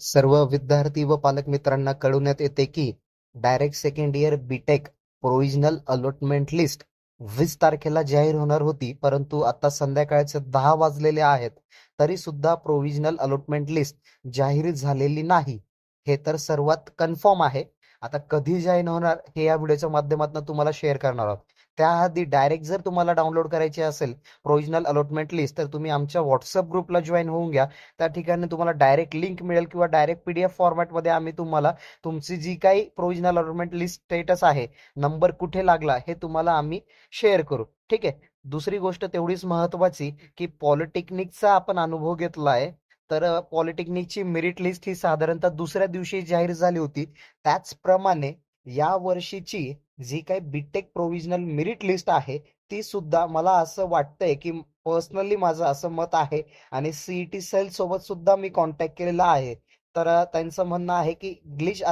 सर्व विद्यार्थी व पालक मित्रांना कळवण्यात येते की direct second year BTech provisional allotment list वीस तारखेला जाहीर होणार होती परंतु आता संध्याकाळचे दहा वाजलेले आहेत तरी सुद्धा प्रोव्हिजनल अलॉटमेंट लिस्ट जाहीर झालेली नाही. हे तर सर्वात कन्फर्म आहे. आता कधी जाहीर होणार हे या व्हिडिओच्या माध्यमातून तुम्हाला शेअर करणार आहोत. त्याआधी डायरेक्ट जर तुम्हाला डाउनलोड करायची असेल प्रोविजनल अलॉटमेंट लिस्ट तर तुम्ही आमच्या व्हॉट्सअप ग्रुपला जॉईन होऊन घ्या. त्या ठिकाणी तुम्हाला डायरेक्ट लिंक मिळेल किंवा डायरेक्ट पीडीएफ फॉर्मॅटमध्ये आम्ही तुम्हाला तुमची जी काही प्रोविजनल अलॉटमेंट लिस्ट स्टेटस आहे नंबर कुठे लागला हे तुम्हाला आम्ही शेअर करू. ठीक आहे? दुसरी गोष्ट तेवढीच महत्वाची की पॉलिटेक्निकचा आपण अनुभव घेतला आहे तर पॉलिटेक्निकची मेरिट लिस्ट ही साधारणतः दुसऱ्या दिवशी जाहीर झाली होती. त्याचप्रमाणे या वर्षीची जी काही बीटेक प्रोव्हिजनल मेरिट लिस्ट आहे ती सुद्धा मला असं वाटतंय की पर्सनली माझं असं मत आहे आणि सीईटी सेल सोबत सुद्धा मी कॉन्टॅक्ट केलेला आहे. तर त्यांचं म्हणणं आहे की ग्लिच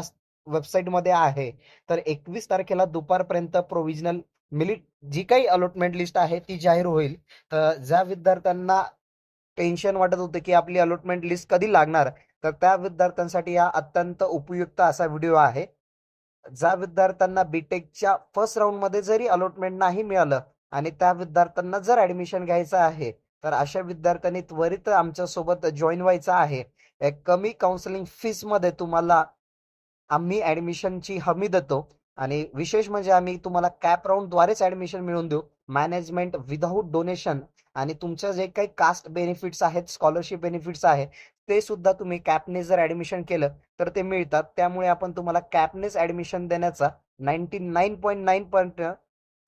वेबसाईटमध्ये आहे. तर एकवीस तारखेला दुपारपर्यंत प्रोव्हिजनल मिलिट जी काही अलॉटमेंट लिस्ट आहे ती जाहीर होईल. तर ज्या विद्यार्थ्यांना टेन्शन वाटत होते की आपली अलॉटमेंट लिस्ट कधी लागणार तर त्या विद्यार्थ्यांसाठी हा अत्यंत उपयुक्त असा व्हिडिओ आहे. ज्या विद्यार्थ्यांना बीटेकच्या फर्स्ट राऊंडमध्ये जरी अलॉटमेंट नाही मिळालं आणि त्या विद्यार्थ्यांना जर ऍडमिशन घ्यायचं आहे तर अशा विद्यार्थ्यांनी त्वरित आमच्यासोबत जॉईन व्हायचं आहे. एक कमी काउन्सिलिंग फीसमध्ये तुम्हाला आम्ही ऍडमिशनची हमी देतो आणि विशेष म्हणजे आम्ही तुम्हाला कॅप राऊंड द्वारेच ऍडमिशन मिळवून देऊ. मॅनेजमेंट विदाऊट डोनेशन आणि तुमच्या जे काही कास्ट बेनिफिट्स आहेत स्कॉलरशिप बेनिफिट्स आहे ते सुद्धा तुम्ही कॅपने जर ऍडमिशन केलं तर ते मिळतात. त्यामुळे आपण तुम्हाला कॅपनेच ऍडमिशन देण्याचा ninety nine point nine point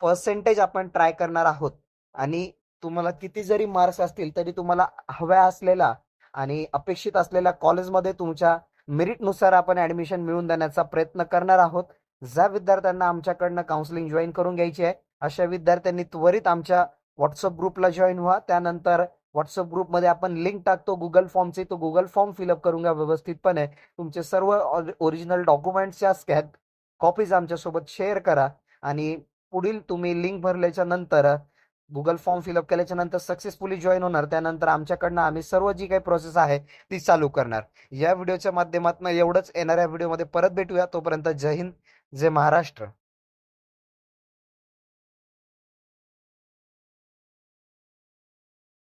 percentage आपण ट्राय करणार आहोत. आणि तुम्हाला किती जरी मार्क्स असतील तरी तुम्हाला हव्या असलेला आणि अपेक्षित असलेल्या कॉलेजमध्ये तुमच्या मेरिटनुसार आपण ऍडमिशन मिळवून देण्याचा प्रयत्न करणार आहोत. ज्या विद्यार्थ्यांना आमच्याकडनं काउन्सिलिंग जॉईन करून घ्यायची आहे अशा विद्यार्थ्यांनी त्वरित आमच्या व्हॉट्सअप ग्रुपला जॉईन व्हा. त्यानंतर व्हॉट्सअप ग्रुपमध्ये आपण लिंक टाकतो. गुगल फॉर्मचे तो गुगल फॉर्म फिलअप करून घ्या. व्यवस्थितपणे तुमचे सर्व ओरिजिनल डॉक्युमेंट्सच्या स्कॅन कॉपीज आमच्यासोबत शेअर करा. आणि पुढील तुम्ही लिंक भरल्याच्या नंतर गुगल फॉर्म फिलअप केल्याच्यानंतर सक्सेसफुली जॉईन होणार. त्यानंतर आमच्याकडनं आम्ही सर्व जी काही प्रोसेस आहे ती चालू करणार. या व्हिडिओच्या माध्यमातून एवढंच. येणाऱ्या व्हिडिओमध्ये परत भेटूया. तोपर्यंत जय हिंद जय महाराष्ट्र.